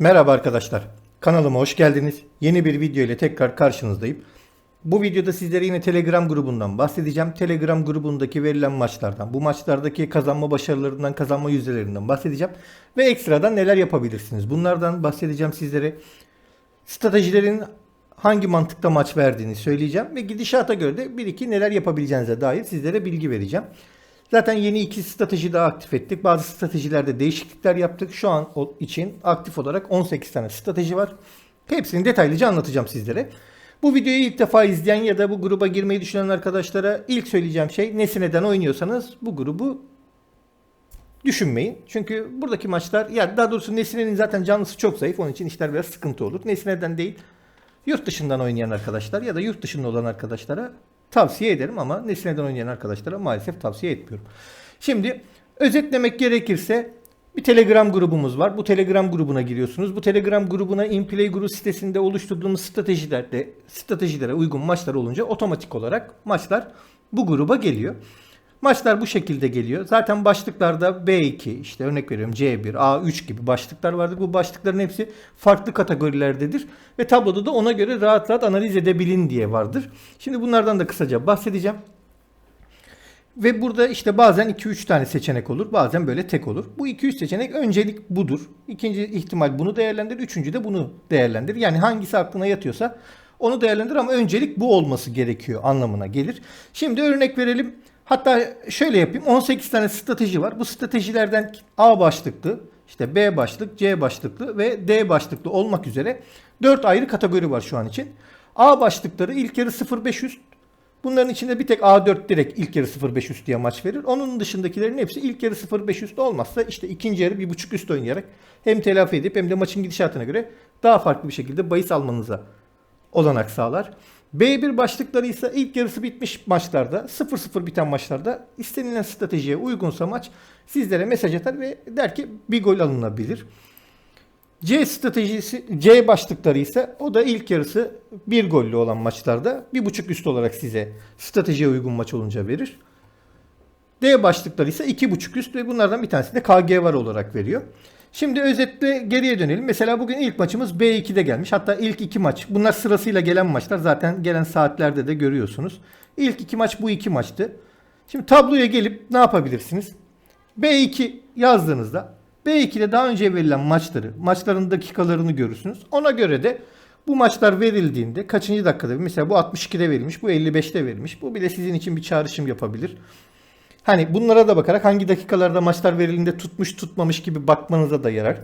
Merhaba arkadaşlar. Kanalıma hoş geldiniz. Yeni bir video ile tekrar karşınızdayım. Bu videoda sizlere yine Telegram grubundan bahsedeceğim. Telegram grubundaki verilen maçlardan, bu maçlardaki kazanma başarılarından, kazanma yüzdelerinden bahsedeceğim. Ve ekstradan neler yapabilirsiniz? Bunlardan bahsedeceğim sizlere. Stratejilerin hangi mantıkta maç verdiğini söyleyeceğim. Ve gidişata göre de bir iki neler yapabileceğinize dair sizlere bilgi vereceğim. Zaten yeni iki strateji daha aktif ettik. Bazı stratejilerde değişiklikler yaptık. Şu an için aktif olarak 18 tane strateji var. Hepsini detaylıca anlatacağım sizlere. Bu videoyu ilk defa izleyen ya da bu gruba girmeyi düşünen arkadaşlara ilk söyleyeceğim şey Nesine'den oynuyorsanız bu grubu düşünmeyin. Çünkü buradaki maçlar ya daha doğrusu Nesine'nin zaten canlısı çok zayıf. Onun için işler biraz sıkıntı olur. Nesine'den değil yurt dışından oynayan arkadaşlar ya da yurt dışında olan arkadaşlara tavsiye ederim ama Nesine'den oynayan arkadaşlara maalesef tavsiye etmiyorum. Şimdi özetlemek gerekirse bir Telegram grubumuz var. Bu Telegram grubuna giriyorsunuz. Bu Telegram grubuna InPlay grubu sitesinde oluşturduğumuz stratejilerde stratejilere uygun maçlar olunca otomatik olarak maçlar bu gruba geliyor. Maçlar bu şekilde geliyor. Zaten başlıklarda B2, işte örnek veriyorum C1, A3 gibi başlıklar vardır. Bu başlıkların hepsi farklı kategorilerdedir. Ve tabloda da ona göre rahat rahat analiz edebilin diye vardır. Şimdi bunlardan da kısaca bahsedeceğim. Ve burada işte bazen 2-3 tane seçenek olur. Bazen böyle tek olur. Bu 2-3 seçenek öncelik budur. İkinci ihtimal bunu değerlendir. Üçüncü de bunu değerlendir. Yani hangisi aklına yatıyorsa onu değerlendir ama öncelik bu olması gerekiyor anlamına gelir. Şimdi örnek verelim. Hatta şöyle yapayım. 18 tane strateji var. Bu stratejilerden A başlıklı, işte B başlık, C başlıklı ve D başlıklı olmak üzere 4 ayrı kategori var şu an için. A başlıkları ilk yarı 0-5 üst, Bunların içinde bir tek A4 direkt ilk yarı 0-5 üst diye maç verir. Onun dışındakilerin hepsi ilk yarı 0-5 üst olmazsa işte ikinci yarı 1.5 üst oynayarak hem telafi edip hem de maçın gidişatına göre daha farklı bir şekilde bahis almanıza olanak sağlar. B1 başlıkları ise ilk yarısı bitmiş maçlarda 0-0 biten maçlarda istenilen stratejiye uygunsa maç sizlere mesaj atar ve der ki bir gol alınabilir. C stratejisi C başlıkları ise o da ilk yarısı bir gollü olan maçlarda bir buçuk üst olarak size stratejiye uygun maç olunca verir. D başlıkları ise iki buçuk üst ve bunlardan bir tanesi de KG var olarak veriyor. Şimdi özetle geriye dönelim. Mesela bugün ilk maçımız B2'de gelmiş. Hatta ilk iki maç. Bunlar sırasıyla gelen maçlar. Zaten gelen saatlerde de görüyorsunuz. İlk iki maç bu iki maçtı. Şimdi tabloya gelip ne yapabilirsiniz? B2 yazdığınızda B2'de daha önce verilen maçları, maçların dakikalarını görürsünüz. Ona göre de bu maçlar verildiğinde kaçıncı dakikada mesela bu 62'de verilmiş, bu 55'te verilmiş. Bu bile sizin için bir çağrışım yapabilir. Hani bunlara da bakarak hangi dakikalarda maçlar verildiğinde tutmuş tutmamış gibi bakmanıza da yarar.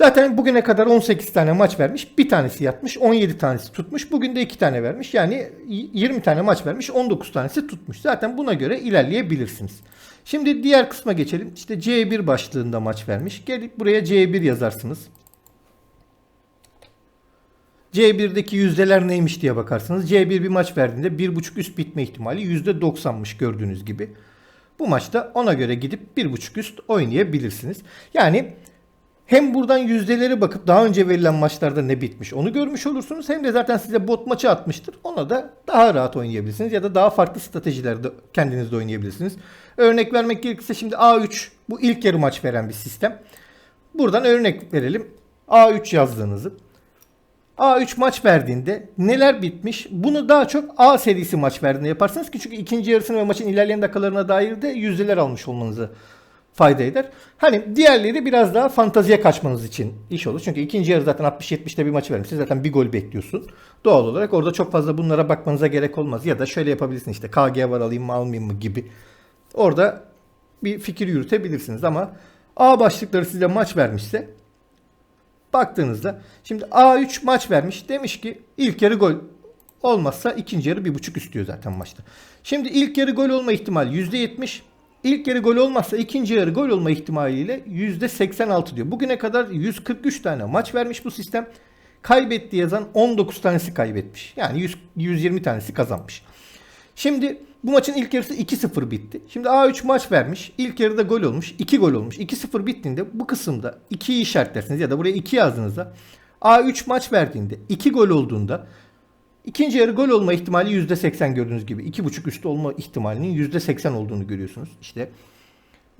Zaten bugüne kadar 18 tane maç vermiş. Bir tanesi yatmış. 17 tanesi tutmuş. Bugün de 2 tane vermiş. Yani 20 tane maç vermiş. 19 tanesi tutmuş. Zaten buna göre ilerleyebilirsiniz. Şimdi diğer kısma geçelim. İşte C1 başlığında maç vermiş. Gelip buraya C1 yazarsınız. C1'deki yüzdeler neymiş diye bakarsınız. C1 bir maç verdiğinde 1.5 üst bitme ihtimali %90'mış gördüğünüz gibi. Bu maçta ona göre gidip 1.5 üst oynayabilirsiniz. Yani hem buradan yüzdeleri bakıp daha önce verilen maçlarda ne bitmiş onu görmüş olursunuz. Hem de zaten size bot maçı atmıştır. Ona da daha rahat oynayabilirsiniz. Ya da daha farklı stratejilerde kendiniz de oynayabilirsiniz. Örnek vermek gerekirse şimdi A3 bu ilk yarı maç veren bir sistem. Buradan örnek verelim. A3 yazdığınızı. A3 maç verdiğinde neler bitmiş? Bunu daha çok A serisi maç verdiğinde yaparsınız ki çünkü ikinci yarısını ve maçın ilerleyen dakikalarına dair de yüzdeler almış olmanızı fayda eder. Hani diğerleri biraz daha fantaziye kaçmanız için iş olur. Çünkü ikinci yarı zaten 60-70'te bir maç vermişsin. Zaten bir gol bekliyorsun. Doğal olarak orada çok fazla bunlara bakmanıza gerek olmaz. Ya da şöyle yapabilirsin işte KG var alayım mı almayayım mı gibi. Orada bir fikir yürütebilirsiniz ama A başlıkları size maç vermişse baktığınızda şimdi A3 maç vermiş. Demiş ki ilk yarı gol olmazsa ikinci yarı bir buçuk üst zaten maçta. Şimdi ilk yarı gol olma ihtimali %70. İlk yarı gol olmazsa ikinci yarı gol olma ihtimaliyle %86 diyor. Bugüne kadar 143 tane maç vermiş bu sistem. Kaybetti yazan 19 tanesi kaybetmiş. Yani 100, 120 tanesi kazanmış. Şimdi bu maçın ilk yarısı 2-0 bitti. Şimdi A3 maç vermiş. İlk yarıda gol olmuş. 2 gol olmuş. 2-0 bittiğinde bu kısımda 2'yi işaretlersiniz ya da buraya 2 yazdığınızda A3 maç verdiğinde 2 gol olduğunda ikinci yarı gol olma ihtimali %80 gördüğünüz gibi. 2.5 üstü olma ihtimalinin %80 olduğunu görüyorsunuz. İşte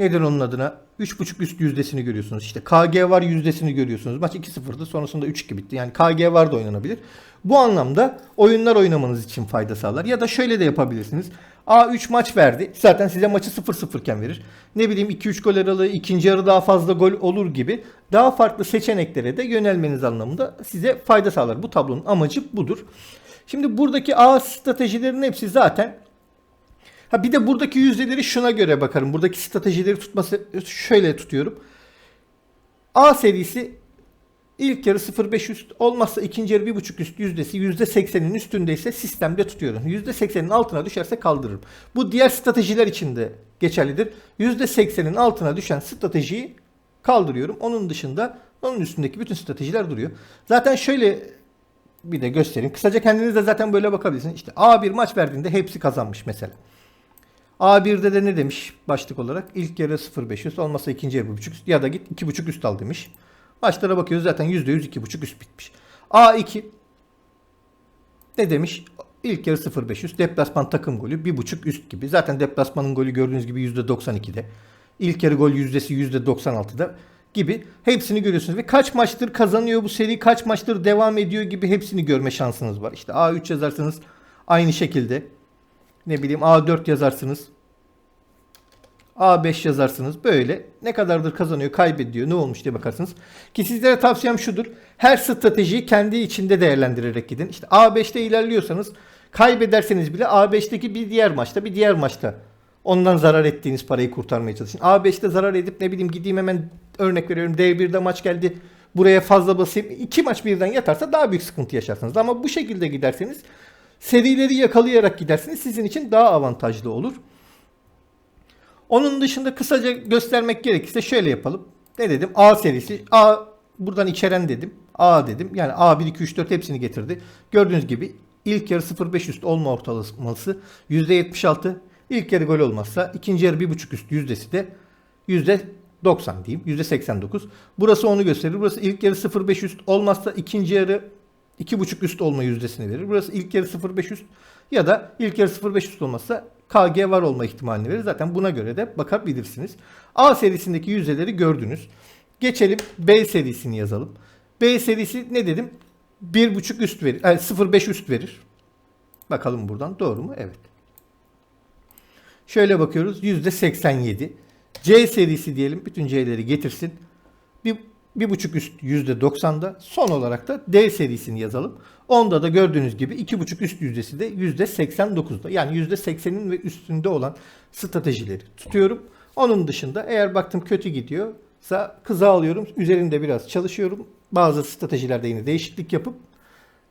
Neden onun adına? 3.5 üst yüzdesini görüyorsunuz. İşte KG var yüzdesini görüyorsunuz. Maç 2-0'dı sonrasında 3-2 bitti. Yani KG var da oynanabilir. Bu anlamda oyunlar oynamanız için fayda sağlar. Ya da şöyle de yapabilirsiniz. A3 maç verdi. Zaten size maçı 0-0 iken verir. Ne bileyim 2-3 gol aralığı, ikinci yarı daha fazla gol olur gibi daha farklı seçeneklere de yönelmeniz anlamında size fayda sağlar. Bu tablonun amacı budur. Şimdi buradaki A stratejilerin hepsi zaten Ha bir de buradaki yüzdeleri şuna göre bakarım. Buradaki stratejileri tutması şöyle tutuyorum. A serisi ilk yarı 0.5 üst olmazsa ikinci yarı 1.5 üst yüzdesi %80'in üstündeyse sistemde tutuyorum. %80'in altına düşerse kaldırırım. Bu diğer stratejiler için de geçerlidir. %80'in altına düşen stratejiyi kaldırıyorum. Onun dışında onun üstündeki bütün stratejiler duruyor. Zaten şöyle bir de göstereyim. Kısaca kendiniz de zaten böyle bakabilirsiniz. İşte A1 maç verdiğinde hepsi kazanmış mesela. A1'de de ne demiş başlık olarak? İlk yarı 0.500 olmasa ikinci yarı 1.5 üst ya da git 2.5 üst al demiş. Maçlara bakıyoruz zaten %100 2.5 üst bitmiş. A2 ne demiş? İlk yarı 0.500 deplasman takım golü 1.5 üst gibi. Zaten deplasmanın golü gördüğünüz gibi %92'de. İlk yarı gol yüzdesi %96'da gibi hepsini görüyorsunuz ve kaç maçtır kazanıyor bu seri kaç maçtır devam ediyor gibi hepsini görme şansınız var. İşte A3 yazarsanız aynı şekilde ne bileyim A4 yazarsınız. A5 yazarsınız. Böyle ne kadardır kazanıyor, kaybediyor, ne olmuş diye bakarsınız. Ki sizlere tavsiyem şudur. Her stratejiyi kendi içinde değerlendirerek gidin. İşte A5'te ilerliyorsanız kaybederseniz bile A5'teki bir diğer maçta, bir diğer maçta ondan zarar ettiğiniz parayı kurtarmaya çalışın. A5'te zarar edip ne bileyim gideyim hemen örnek veriyorum D1'de maç geldi. Buraya fazla basayım. iki maç birden yatarsa daha büyük sıkıntı yaşarsınız. Ama bu şekilde giderseniz serileri yakalayarak gidersiniz. Sizin için daha avantajlı olur. Onun dışında kısaca göstermek gerekirse şöyle yapalım. Ne dedim? A serisi. A buradan içeren dedim. A dedim. Yani A1, 2, 3, 4 hepsini getirdi. Gördüğünüz gibi ilk yarı 0.5 üst olma ortalaması %76. İlk yarı gol olmazsa ikinci yarı 1.5 üst yüzdesi de %90 diyeyim. %89. Burası onu gösterir. Burası ilk yarı 0.5 üst olmazsa ikinci yarı 2.5 üst olma yüzdesini verir. Burası ilk yarı 0.5 üst ya da ilk yarı 0.5 üst olmazsa KG var olma ihtimalini verir. Zaten buna göre de bakabilirsiniz. A serisindeki yüzdeleri gördünüz. Geçelim B serisini yazalım. B serisi ne dedim? 1.5 üst verir. Yani 0.5 üst verir. Bakalım buradan doğru mu? Evet. Şöyle bakıyoruz. %87. C serisi diyelim. Bütün C'leri getirsin. Bir, bir buçuk üst %90'da. Son olarak da D serisini yazalım. Onda da gördüğünüz gibi iki buçuk üst yüzdesi de %89'da. Yani %80'in ve üstünde olan stratejileri tutuyorum. Onun dışında eğer baktım kötü gidiyorsa kıza alıyorum. Üzerinde biraz çalışıyorum. Bazı stratejilerde yine değişiklik yapıp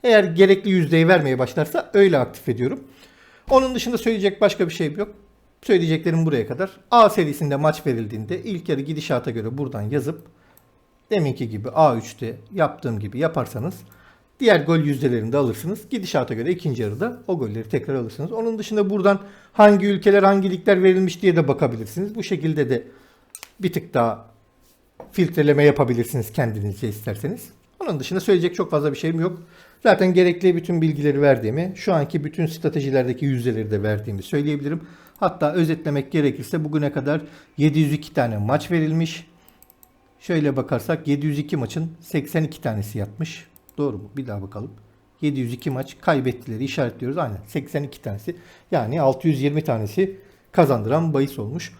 eğer gerekli yüzdeyi vermeye başlarsa öyle aktif ediyorum. Onun dışında söyleyecek başka bir şeyim yok. Söyleyeceklerim buraya kadar. A serisinde maç verildiğinde ilk yarı gidişata göre buradan yazıp deminki gibi A3'te yaptığım gibi yaparsanız diğer gol yüzdelerini de alırsınız. Gidişata göre ikinci yarıda o golleri tekrar alırsınız. Onun dışında buradan hangi ülkeler hangi ligler verilmiş diye de bakabilirsiniz. Bu şekilde de bir tık daha filtreleme yapabilirsiniz kendinizce isterseniz. Onun dışında söyleyecek çok fazla bir şeyim yok. Zaten gerekli bütün bilgileri verdiğimi, şu anki bütün stratejilerdeki yüzdeleri de verdiğimi söyleyebilirim. Hatta özetlemek gerekirse bugüne kadar 702 tane maç verilmiş. Şöyle bakarsak 702 maçın 82 tanesi yatmış. Doğru mu? Bir daha bakalım. 702 maç kaybettileri işaretliyoruz. Aynen 82 tanesi. Yani 620 tanesi kazandıran bahis olmuş.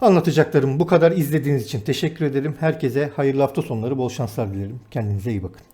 Anlatacaklarım bu kadar. İzlediğiniz için teşekkür ederim. Herkese hayırlı hafta sonları, bol şanslar dilerim. Kendinize iyi bakın.